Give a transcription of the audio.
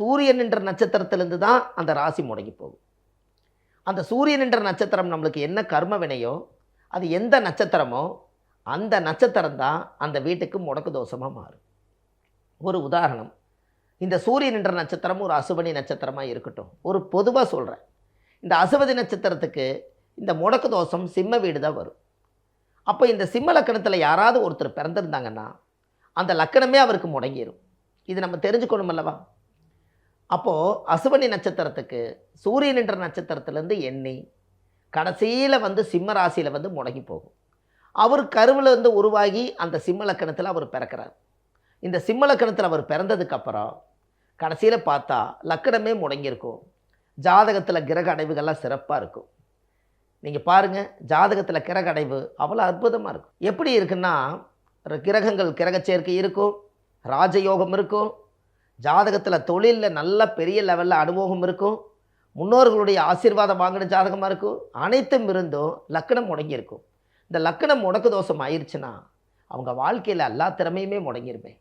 சூரியன் என்ற நட்சத்திரத்திலிருந்து தான் அந்த ராசி முடங்கி போகும். அந்த சூரியன் என்ற நட்சத்திரம் நம்மளுக்கு என்ன கர்ம வினையோ அது எந்த நட்சத்திரமோ அந்த நட்சத்திரம் தான் அந்த வீட்டுக்கு முடக்கு தோஷமாக மாறும். ஒரு உதாரணம் இந்த சூரியன் என்ற நட்சத்திரம் ஒரு அசுபனி நட்சத்திரமாக இருக்கட்டும். ஒரு பொதுவாக சொல்கிறேன் இந்த அசுவதி நட்சத்திரத்துக்கு இந்த முடக்கு தோஷம் சிம்ம வீடு தான் வரும். அப்போ இந்த சிம்ம லக்கணத்தில் யாராவது ஒருத்தர் பிறந்திருந்தாங்கன்னா அந்த லக்கணமே அவருக்கு முடங்கிடும் இது நம்ம தெரிஞ்சுக்கணும் அல்லவா அப்போது அசுவனி நட்சத்திரத்துக்கு சூரியன் என்ற நட்சத்திரத்துலேருந்து எண்ணி கடைசியில் வந்து சிம்ம ராசியில் வந்து முடங்கி போகும். அவர் கருவில் வந்து உருவாகி அந்த சிம்ம லக்கணத்தில் அவர் பிறக்கிறார். இந்த சிம்ம லக்கணத்தில் அவர் பிறந்ததுக்கப்புறம் கடைசியில் பார்த்தா லக்கணமே முடங்கியிருக்கும் ஜாதகத்தில் கிரக அடைவுகள்லாம் சிறப்பாக இருக்கும். நீங்கள் பாருங்கள் ஜாதகத்தில் கிரக அடைவு அவ்வளோ அற்புதமாக இருக்கும். எப்படி இருக்குன்னா கிரகங்கள் கிரக சேர்க்கை இருக்கும் ராஜயோகம் இருக்கும் ஜாதகத்தில் தொழிலில் நல்ல பெரிய லெவலில் அனுபவம் இருக்கும். முன்னோர்களுடைய ஆசீர்வாதம் வாங்கின ஜாதகமாக இருக்கும். அனைத்தும் இருந்தும் லக்கணம் முடங்கியிருக்கும். இந்த லக்கணம் முடக்கு தோஷம் ஆயிடுச்சுன்னா அவங்க வாழ்க்கையில் எல்லா திறமையுமே முடங்கிருமே.